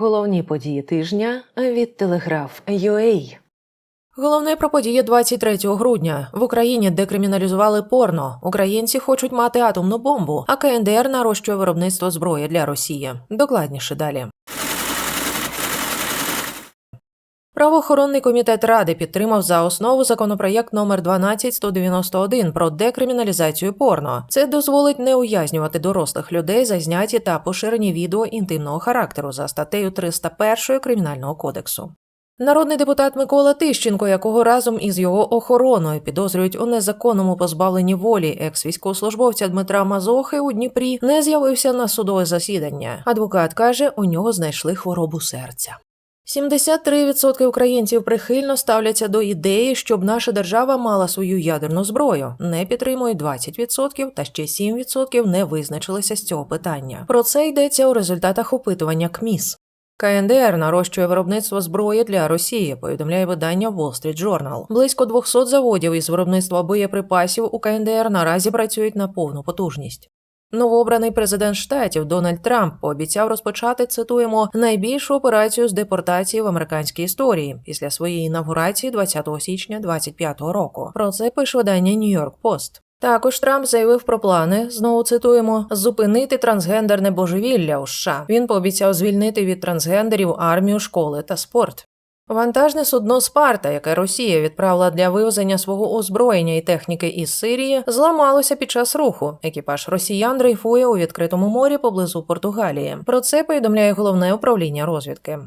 Головні події тижня від Телеграф UA. Головне про події 23 грудня. В Україні декриміналізували порно. Українці хочуть мати атомну бомбу, а КНДР нарощує виробництво зброї для Росії. Докладніше далі. Правоохоронний комітет ради підтримав за основу законопроєкт номер 12191 про декриміналізацію порно. Це дозволить не ув'язнювати дорослих людей за зняті та поширені відео інтимного характеру за статтею 301 кримінального кодексу. Народний депутат Микола Тищенко, якого разом із його охороною підозрюють у незаконному позбавленні волі екс-військовослужбовця Дмитра Мазохи у Дніпрі, не з'явився на судове засідання. Адвокат каже, у нього знайшли хворобу серця. 73% українців прихильно ставляться до ідеї, щоб наша держава мала свою ядерну зброю. Не підтримують 20% та ще 7% не визначилися з цього питання. Про це йдеться у результатах опитування КМІС. КНДР нарощує виробництво зброї для Росії, повідомляє видання Wall Street Journal. Близько 200 заводів із виробництва боєприпасів у КНДР наразі працюють на повну потужність. Новообраний президент штатів Дональд Трамп пообіцяв розпочати цитуємо найбільшу операцію з депортації в американській історії після своєї інавгурації 20 січня 2025 року. Про це пише видання York Post. Також Трамп заявив про плани, знову цитуємо, зупинити трансгендерне божевілля у США. Він пообіцяв звільнити від трансгендерів армію, школи та спорт. Вантажне судно Спарта, яке Росія відправила для вивезення свого озброєння і техніки із Сирії, зламалося під час руху. Екіпаж росіян дрейфує у відкритому морі поблизу Португалії. Про це повідомляє головне управління розвідки.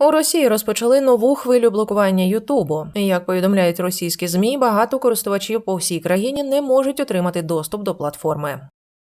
У Росії розпочали нову хвилю блокування Ютубу. Як повідомляють російські змі, багато користувачів по всій країні не можуть отримати доступ до платформи.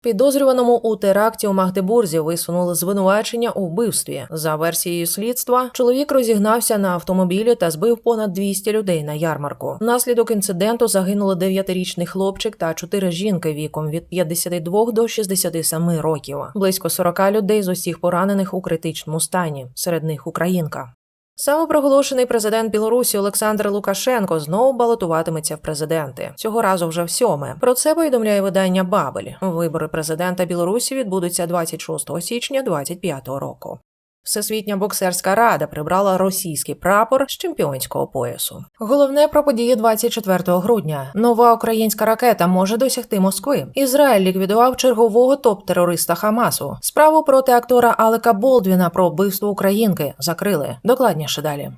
Підозрюваному у теракті у Магдебурзі висунули звинувачення у вбивстві. За версією слідства, чоловік розігнався на автомобілі та збив понад 200 людей на ярмарку. Внаслідок інциденту загинули 9-річний хлопчик та 4 жінки віком від 52 до 67 років. Близько 40 людей з усіх поранених у критичному стані. Серед них українка. Самопроголошений президент Білорусі Олександр Лукашенко знову балотуватиметься в президенти. Цього разу вже в сьоме. Про це повідомляє видання Бабель. Вибори президента Білорусі відбудуться 26 січня 2025 року. Всесвітня боксерська рада прибрала російський прапор з чемпіонського поясу. Головне про події 24 грудня. Нова українська ракета може досягти Москви. Ізраїль ліквідував чергового топ-терориста Хамасу. Справу проти актора Алека Болдвіна про вбивство українки закрили. Докладніше далі.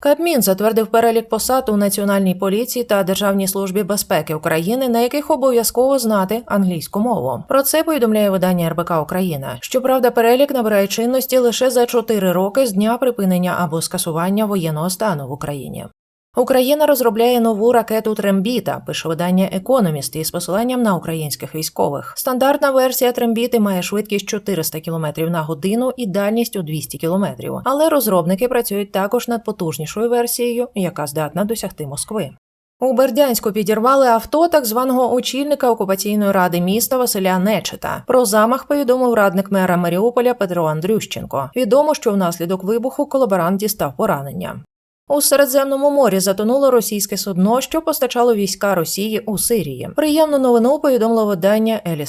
Кабмін затвердив перелік посад у Національній поліції та Державній службі безпеки України, на яких обов'язково знати англійську мову. Про це повідомляє видання РБК Україна. Щоправда, перелік набирає чинності лише за 4 роки з дня припинення або скасування воєнного стану в Україні. Україна розробляє нову ракету Трембіта, пише видання Економіст із посиланням на українських військових. Стандартна версія Трембіти має швидкість 400 км на годину і дальність у 200 км. Але розробники працюють також над потужнішою версією, яка здатна досягти Москви. У Бердянську підірвали авто так званого очільника окупаційної ради міста Василя Нечета. Про замах повідомив радник мера Маріуполя Петро Андрющенко. Відомо, що внаслідок вибуху колаборант дістав поранення. У Середземному морі затонуло російське судно, що постачало війська Росії у Сирії. Приємну новину повідомило видання Ель.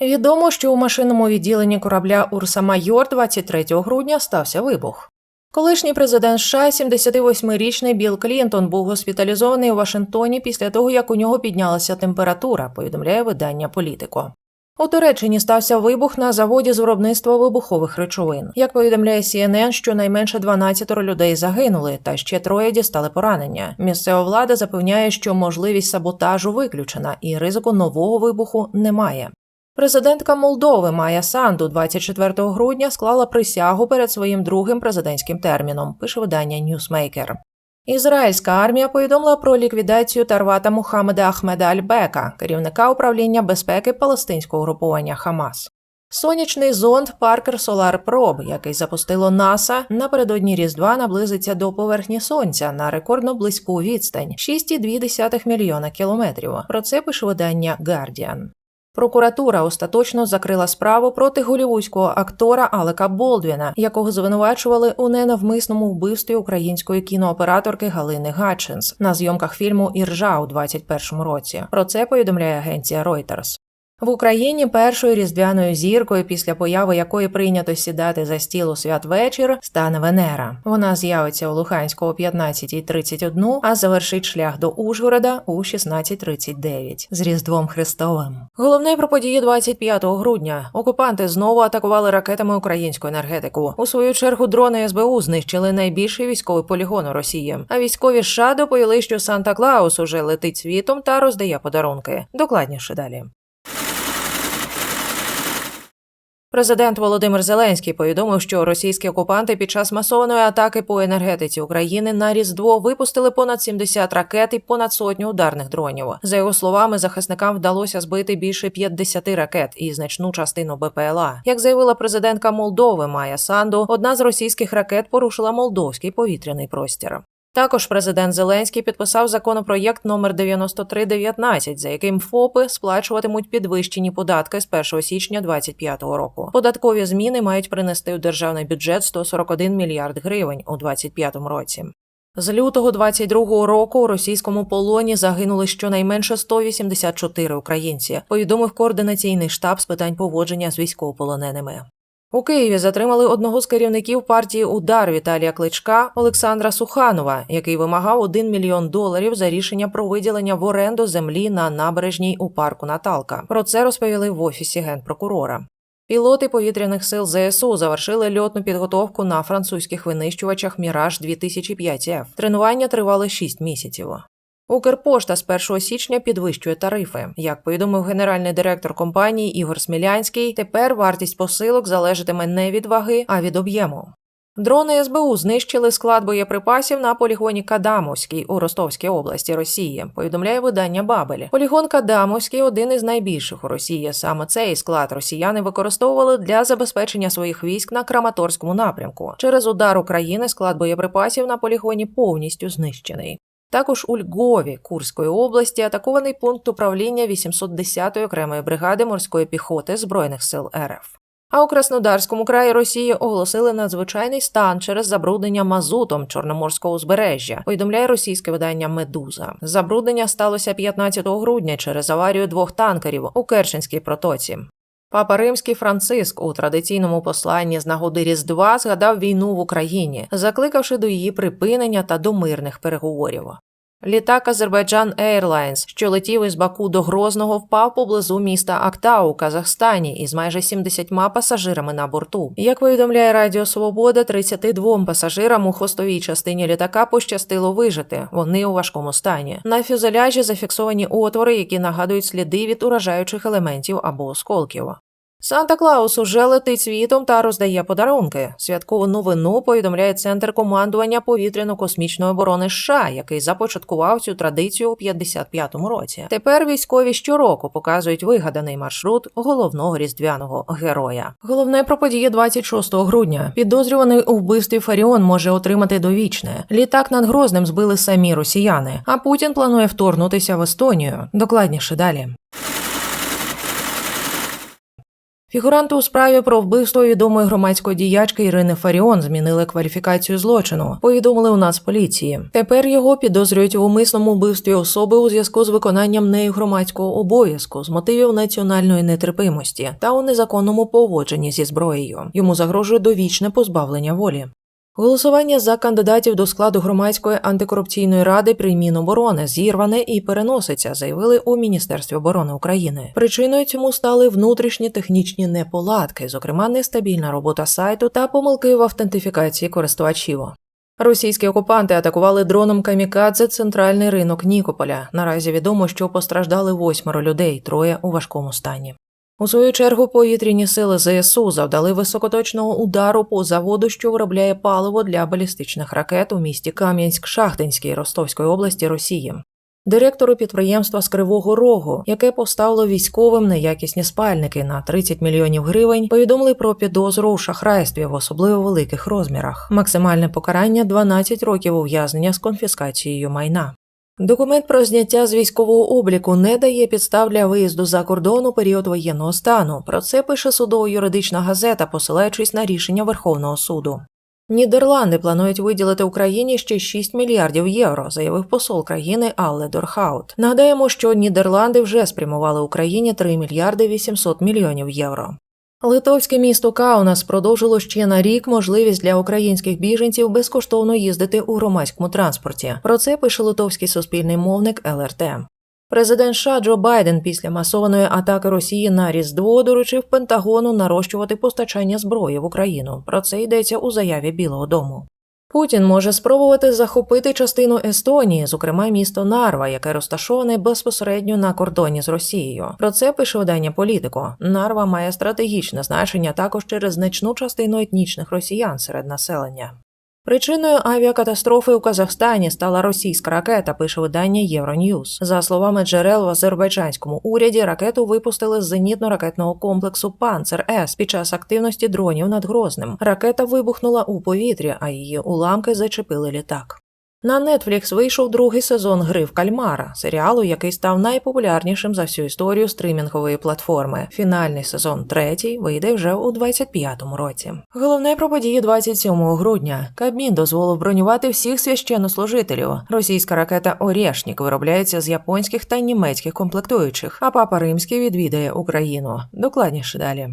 Відомо, що у машинному відділенні корабля Урса Майор 23 грудня стався вибух. Колишній президент США, 78-річний Білл Клінтон, був госпіталізований у Вашингтоні після того, як у нього піднялася температура. Повідомляє видання Політико. У Туреччині стався вибух на заводі з виробництва вибухових речовин. Як повідомляє CNN, щонайменше 12 людей загинули, та ще троє дістали поранення. Місцева влада запевняє, що можливість саботажу виключена, і ризику нового вибуху немає. Президентка Молдови Майя Санду 24 грудня склала присягу перед своїм другим президентським терміном. Пише видання Newsmaker. Ізраїльська армія повідомила про ліквідацію Тарвата Мухаммеда Ахмеда Альбека, керівника управління безпеки палестинського групування Хамас. Сонячний зонд Паркер Solar Probe, який запустило НАСА, напередодні Різдва наблизиться до поверхні сонця на рекордно близьку відстань 6,2 мільйона кілометрів. Про це пише видання Guardian. Прокуратура остаточно закрила справу проти голівудського актора Алека Болдвіна, якого звинувачували у ненавмисному вбивстві української кінооператорки Галини Гатчинс на зйомках фільму Іржа у 2021 році. Про це повідомляє агенція Reuters. В Україні першою різдвяною зіркою, після появи якої прийнято сідати за стіл у святвечір, стане Венера. Вона з'явиться у Луганську о 15.31, а завершить шлях до Ужгорода у 16.39 з Різдвом Христовим. Головне про події 25 грудня. Окупанти знову атакували ракетами українську енергетику. У свою чергу дрони СБУ знищили найбільший військовий полігон у Росії. А військові США доповіли, що Санта Клаус уже летить світом та роздає подарунки. Докладніше далі. Президент Володимир Зеленський повідомив, що російські окупанти під час масованої атаки по енергетиці України на Різдво випустили понад 70 ракет і понад сотню ударних дронів. За його словами, захисникам вдалося збити більше 50 ракет і значну частину БПЛА. Як заявила президентка Молдови Майя Санду, одна з російських ракет порушила молдовський повітряний простір. Також президент Зеленський підписав законопроєкт номер 9319, за яким ФОПи сплачуватимуть підвищені податки з 1 січня 2025 року. Податкові зміни мають принести у державний бюджет 141 мільярд гривень у 2025 році. З лютого 22-го року у російському полоні загинули щонайменше 184 українці. Повідомив координаційний штаб з питань поводження з військовополоненими. У Києві затримали одного з керівників партії Удар Віталія Кличка Олександра Суханова, який вимагав 1 мільйон доларів за рішення про виділення в оренду землі на набережній у парку Наталка. Про це розповіли в офісі генпрокурора. Пілоти повітряних сил ЗСУ завершили льотну підготовку на французьких винищувачах Міраж 2005 f Тренування тривали 6 місяців. Укрпошта з 1 січня підвищує тарифи. Як повідомив генеральний директор компанії Ігор Смілянський, тепер вартість посилок залежатиме не від ваги, а від об'єму. Дрони СБУ знищили склад боєприпасів на полігоні Кадамовський у Ростовській області Росії. Повідомляє видання Бабель. Полігон Кадамовський один із найбільших у Росії. Саме цей склад росіяни використовували для забезпечення своїх військ на Краматорському напрямку. Через удар України склад боєприпасів на полігоні повністю знищений. Також у Львові Курської області атакований пункт управління 810-ї окремої бригади морської піхоти збройних сил РФ. А у Краснодарському краї Росії оголосили надзвичайний стан через забруднення мазутом чорноморського узбережжя. Повідомляє російське видання Медуза. Забруднення сталося 15 грудня через аварію двох танкерів у Керченській протоці. Папа Римський Франциск у традиційному посланні з нагоди Різдва згадав війну в Україні, закликавши до її припинення та до мирних переговорів. Літак Азербайджан Airlines, що летів із Баку до Грозного, впав поблизу міста Актау у Казахстані із майже 70 пасажирами на борту. Як повідомляє Радіо Свобода, 32 пасажирам у хвостовій частині літака пощастило вижити. Вони у важкому стані. На фюзеляжі зафіксовані отвори, які нагадують сліди від уражаючих елементів або осколків. Санта Клаус уже летить світом та роздає подарунки. Святкову новину повідомляє центр командування повітряно-космічної оборони США, який започаткував цю традицію у 55-му році. Тепер військові щороку показують вигаданий маршрут головного різдвяного героя. Головне про події 26 грудня. Підозрюваний у вбивстві Фаріон може отримати довічне. Літак над Грозним збили самі росіяни. А Путін планує вторгнутися в Естонію. Докладніше далі. Фігуранти у справі про вбивство відомої громадської діячки Ірини Фаріон змінили кваліфікацію злочину. Повідомили у нас поліції. Тепер його підозрюють в умисному вбивстві особи у зв'язку з виконанням нею громадського обов'язку з мотивів національної нетерпимості та у незаконному поводженні зі зброєю. Йому загрожує довічне позбавлення волі. Голосування за кандидатів до складу громадської антикорупційної ради при Міноборони зірване і переноситься, заявили у Міністерстві оборони України. Причиною цьому стали внутрішні технічні неполадки, зокрема нестабільна робота сайту та помилки в автентифікації користувачів. Російські окупанти атакували дроном камікадзе центральний ринок Нікополя. Наразі відомо, що постраждали восьмеро людей, троє у важкому стані. У свою чергу повітряні сили ЗСУ завдали високоточного удару по заводу, що виробляє паливо для балістичних ракет у місті Кам'янськ-Шахтинській Ростовської області Росії. Директору підприємства з Кривого Рогу, яке поставило військовим неякісні спальники на 30 мільйонів гривень, повідомили про підозру у шахрайстві в особливо великих розмірах. Максимальне покарання 12 років ув'язнення з конфіскацією майна. Документ про зняття з військового обліку не дає підстав для виїзду за кордон у період воєнного стану. Про це пише судово-юридична газета, посилаючись на рішення Верховного суду. Нідерланди планують виділити Україні ще 6 мільярдів євро, заявив посол країни Алле Дорхаут. Нагадаємо, що Нідерланди вже спрямували Україні 3 мільярди 800 мільйонів євро. Литовське місто Каунас продовжило ще на рік можливість для українських біженців безкоштовно їздити у громадському транспорті. Про це пише литовський суспільний мовник ЛРТ. Президент США Джо Байден після масованої атаки Росії на Різдво доручив Пентагону нарощувати постачання зброї в Україну. Про це йдеться у заяві Білого Дому. Путін може спробувати захопити частину Естонії, зокрема місто Нарва, яке розташоване безпосередньо на кордоні з Росією. Про це пише видання Політико. Нарва має стратегічне значення також через значну частину етнічних росіян серед населення. Причиною авіакатастрофи у Казахстані стала російська ракета, пише видання Євроньюз. За словами джерел в азербайджанському уряді, ракету випустили з зенітно-ракетного комплексу Панцер С під час активності дронів над Грозним. Ракета вибухнула у повітрі, а її уламки зачепили літак. На Netflix вийшов другий сезон гри в кальмара, серіалу, який став найпопулярнішим за всю історію стрімінгової платформи. Фінальний сезон третій вийде вже у 25-му році. Головне про події 27 грудня. Кабмін дозволив бронювати всіх священнослужителів. Російська ракета Орєшнік виробляється з японських та німецьких комплектуючих, а папа римський відвідає Україну. Докладніше далі.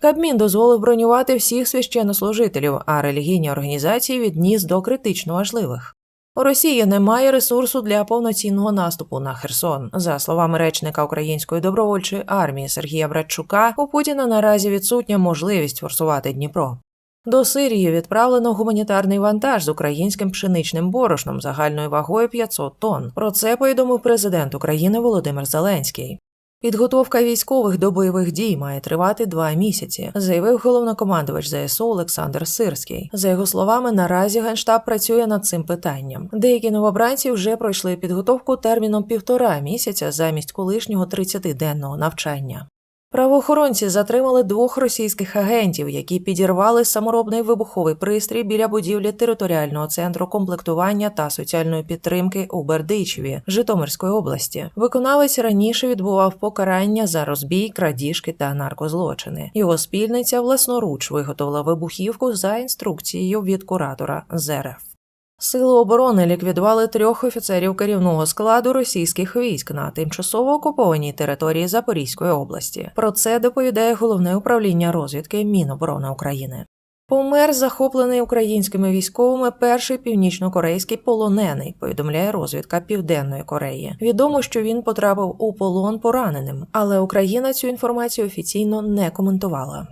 Кабмін дозволив бронювати всіх священнослужителів, а релігійні організації відніс до критично важливих. У Росії немає ресурсу для повноцінного наступу на Херсон. За словами речника Української добровольчої армії Сергія Братчука, у Путіна наразі відсутня можливість форсувати Дніпро. До Сирії відправлено гуманітарний вантаж з українським пшеничним борошном загальною вагою 500 тонн. Про це повідомив президент України Володимир Зеленський. Підготовка військових до бойових дій має тривати два місяці, заявив головнокомандувач ЗСУ Олександр Сирський. За його словами, наразі генштаб працює над цим питанням. Деякі новобранці вже пройшли підготовку терміном півтора місяця замість колишнього 30-денного навчання. Правоохоронці затримали двох російських агентів, які підірвали саморобний вибуховий пристрій біля будівлі територіального центру комплектування та соціальної підтримки у Бердичеві Житомирської області. Виконавець раніше відбував покарання за розбій, крадіжки та наркозлочини. Його спільниця власноруч виготовила вибухівку за інструкцією від куратора ЗРФ. Сили оборони ліквідували трьох офіцерів керівного складу російських військ на тимчасово окупованій території Запорізької області. Про це доповідає головне управління розвідки Міноборони України. Помер захоплений українськими військовими перший північнокорейський полонений, повідомляє розвідка Південної Кореї. Відомо, що він потрапив у полон пораненим, але Україна цю інформацію офіційно не коментувала.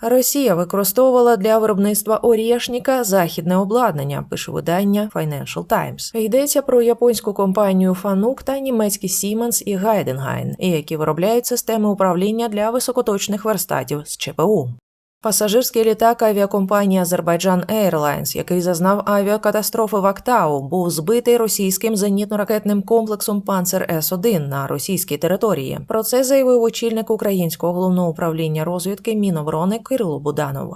Росія використовувала для виробництва орєшніка західне обладнання, пише видання Financial Times. Йдеться про японську компанію Фанук та німецькі Siemens і Гайденгайн, які виробляють системи управління для високоточних верстатів з ЧПУ. Пасажирський літак авіакомпанії Azerbaijan Airlines, який зазнав авіакатастрофи в Актау, був збитий російським зенітно-ракетним комплексом Панцер С-1 на російській території. Про це заявив очільник українського головного управління розвідки Міноборони Кирило Буданов.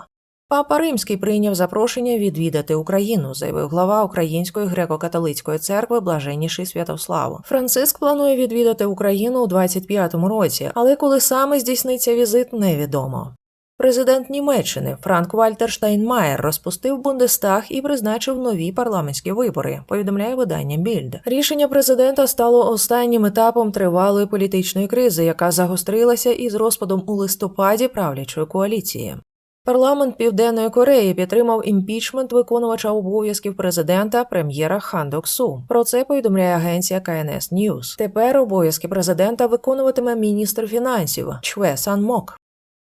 Папа Римський прийняв запрошення відвідати Україну, заявив глава Української греко-католицької церкви Блаженніший Святослав. Франциск планує відвідати Україну у 25-му році, але коли саме здійсниться візит, невідомо. Президент Німеччини Франк Вальтер Штайнмаєр розпустив Бундестаг і призначив нові парламентські вибори. Повідомляє видання Більд. Рішення президента стало останнім етапом тривалої політичної кризи, яка загострилася із розпадом у листопаді правлячої коаліції. Парламент Південної Кореї підтримав імпічмент виконувача обов'язків президента прем'єра Хан Док Су. Про це повідомляє агенція КНС Ньюс. Тепер обов'язки президента виконуватиме міністр фінансів Чве Сан Мок.